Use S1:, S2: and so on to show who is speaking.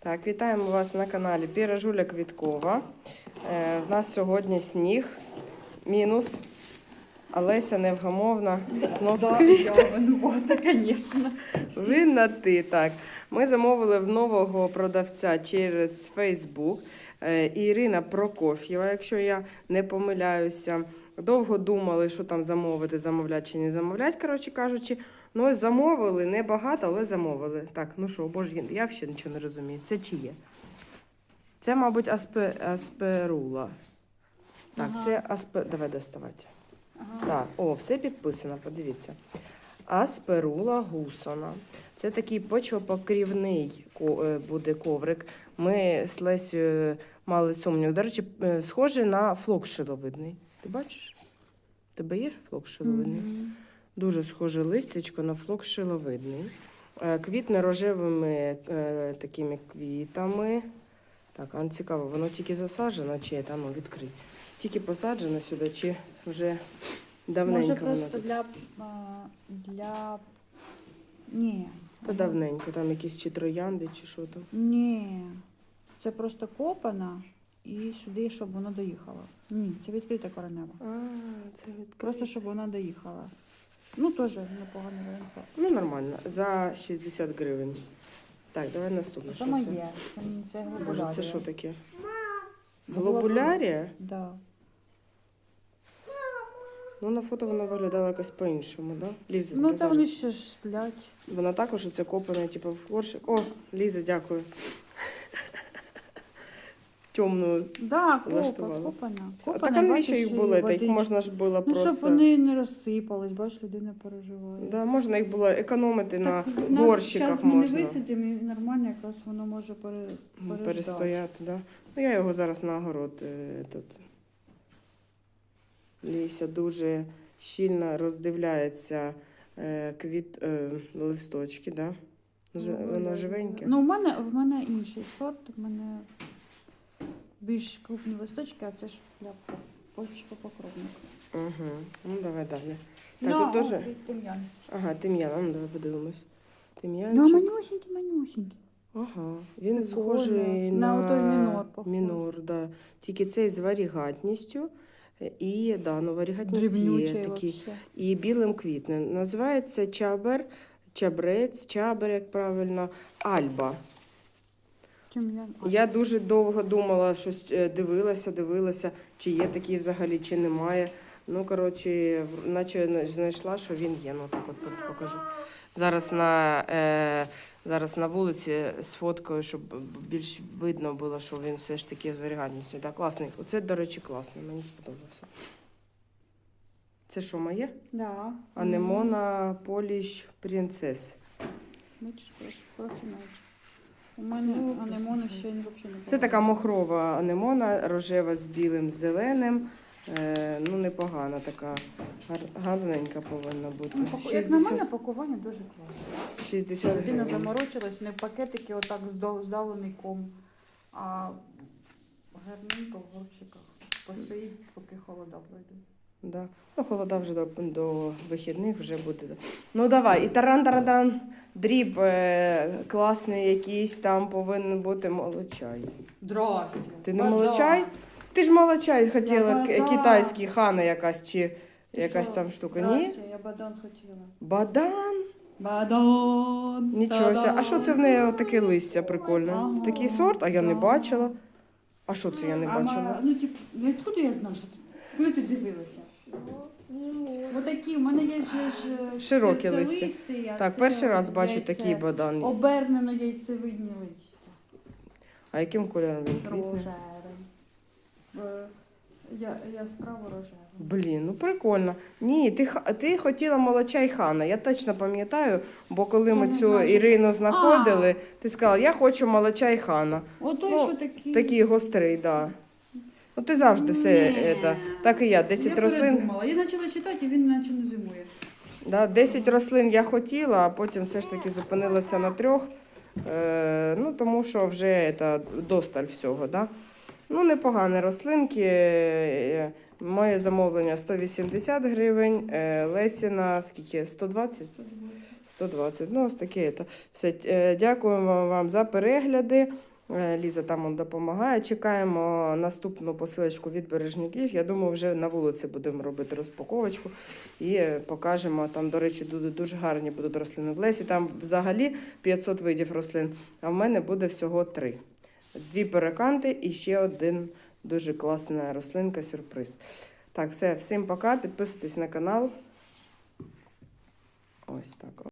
S1: Так, вітаємо вас на каналі Піражуля Квіткова. Е, в нас сьогодні сніг, мінус. Олеся невгамовна. Знов
S2: Да, я винувата, звісно.
S1: Винна ти, так. Ми замовили в нового продавця через Facebook. Е, Ірина Прокоф'єва, якщо я не помиляюся. Довго думали, що там замовити, замовляти чи не замовляти, коротше кажучи. Ну, ось замовили, не багато, але замовили. Так, ну що, боже, я взагалі нічого не розумію. Це чиє? Це, мабуть, аспе, асперула. Так,
S2: Ага.
S1: це аспе. Давай доставати.
S2: Ага.
S1: Так, о, все підписано, подивіться. Асперула гусона. Це такий почвопокрівний е, буде коврик. Ми з Лесією мали сумнів. До речі, е, схожий на флок шиловидний. Ти бачиш? Тебе є флок шиловидний?
S2: Мгм.
S1: Дуже схоже листячко на флок шиловидний. Е, Квітне рожевими е, такими квітами. Так, а цікаво, воно тільки засаджено, чи там ну, відкрий. Тільки посаджено сюди, чи вже давненько
S2: Може
S1: воно
S2: просто
S1: тут?
S2: для, для... Ні.
S1: Та давненько, там якісь чи троянди, чи що там.
S2: Ні. Це просто копана і сюди, щоб воно доїхало. Ні, це відкрита коренева.
S1: А, це відкрито.
S2: Просто щоб вона доїхала. Ну, теж непоганий варіант.
S1: Ну, нормально, за 60 гривень. Так, давай наступне.
S2: Це
S1: що
S2: моє.
S1: це?
S2: Це, це
S1: Боже,
S2: глобулярія.
S1: це що таке?
S2: Глобулярія. Да.
S1: Ну, на фото вона виглядала якось по-іншому, да? Ліза,
S2: Ну,
S1: ти
S2: та вони
S1: зараз-
S2: ще ж сплять.
S1: Вона також оце копана, типу, в горшик. О, Ліза, дякую. Темну.
S2: Да, копа,
S1: Влаштувала.
S2: копана.
S1: А
S2: Копана,
S1: так навіщо
S2: бачиш,
S1: їх
S2: і
S1: було? Та їх
S2: водичка.
S1: можна ж було
S2: Ну,
S1: просто.
S2: щоб вони не розсипались, бач, людина переживає.
S1: Да, можна їх було економити на
S2: Так, у нас
S1: горщиках
S2: ми не
S1: можна.
S2: висадимо, і нормально якраз воно може пере...
S1: Ну,
S2: переждати.
S1: перестояти, да. Ну, я його зараз на огород е, тут. Ліся дуже щільно роздивляється е, квіт, е, листочки, да?
S2: Ну,
S1: Воно
S2: да,
S1: живеньке.
S2: Ну, в мене, в мене інший сорт, в мене більш крупні листочки, а це ж для почвопокровник.
S1: Угу. Ну, давай далі. Так,
S2: Ну,
S1: тут дуже.
S2: тим'ян.
S1: Ага, тим'ян, ну давай подивимось.
S2: Ну,
S1: Тим'янчик.
S2: манюсенький, манюсенький.
S1: Ага, він
S2: Це
S1: схожий на,
S2: На отой мінор похож.
S1: мінор, да. Тільки цей з варігатністю. І да, ну варігатність є
S2: Дрібнючий вообще.
S1: І білим квітне. Називається чабер, чабрець, чабер, як правильно, альба. Я дуже довго думала, щось е, дивилася, дивилася, чи є такий взагалі, чи немає. Ну, коротше, наче знайшла, що він є. Ну, так от покажу. Зараз на, е, зараз на вулиці сфоткаю, щоб більш видно було, що він все ж таки з варігатністю. Так, класний. Оце, до речі, класний, мені сподобався. Це що, моє?
S2: Да.
S1: Анемона Поліш Принцес.
S2: Бачиш, просто. У мене
S1: Ну,
S2: анемони ще взагалі не
S1: Це така мохрова анемона, рожева з білим зеленим. Е, ну, непогана така, гар- гарненька повинна бути.
S2: Ну, паку- Як на мене, пакування дуже класне.
S1: 60
S2: Людина
S1: гривень.
S2: заморочилась не в пакетики, отак здав- здавлений ком, а гарненько в горчиках. Постоїть, поки холода пройдуть.
S1: Да. Ну, холода вже до, до вихідних вже буде. Ну давай, і таран-тарадан, дріб е, класний якийсь там повинен бути молочай.
S2: Здрасте.
S1: Ти не молочай? Ти ж молочай хотіла,
S2: Я
S1: к-
S2: бадан.
S1: китайський хана якась чи якась там штука. Ні?
S2: Я бадан хотіла.
S1: Бадан?
S2: Бадан.
S1: Нічого ся. А що це в неї таке листя прикольне? Це такий сорт, а я не бачила. А що це я не бачила?
S2: ну, тип, ну, откуда я знаю, що ти? Куди ти дивилася? Отакі, у мене є ж, ж
S1: Широкі
S2: це
S1: листя. Так,
S2: це
S1: перший раз бачу
S2: яйце.
S1: такий бадан.
S2: Обернено яйцевидні листя.
S1: А яким кольором він квітне?
S2: Рожевий. Е, Я, яскраво рожевий.
S1: Блін, ну прикольно. Ні, ти, ха- ти хотіла молочай хана. Я точно пам'ятаю, бо коли
S2: Я
S1: ми цю
S2: знаю,
S1: Ірину знаходили, ти сказала, я хочу молочай хана.
S2: Ото
S1: Ну,
S2: що такі.
S1: Такий гострий, так. Да. Ну ти завжди все
S2: Ні.
S1: это, так і я. 10
S2: я
S1: рослин.
S2: передумала. Я почала читати, і він наче не зимує.
S1: Да, 10 рослин я хотіла, а потім все ж таки зупинилася на трьох. Е, ну, тому що вже це, досталь всього. Да? Ну, непогані рослинки. Е, Моє замовлення 180 гривень, е, Лесіна скільки? 120? 120. Ну, ось таке. це. Все. Е, Дякуємо вам за перегляди. Е, Ліза там он допомагає. Чекаємо наступну посилочку від бережників. Я думаю, вже на вулиці будемо робити розпаковочку і покажемо. Там, до речі, дуже гарні будуть рослини в лесі. Там взагалі 500 видів рослин, а в мене буде всього три. Дві переканти і ще один дуже класна рослинка, сюрприз. Так, все, всім пока. Підписуйтесь на канал. Ось так.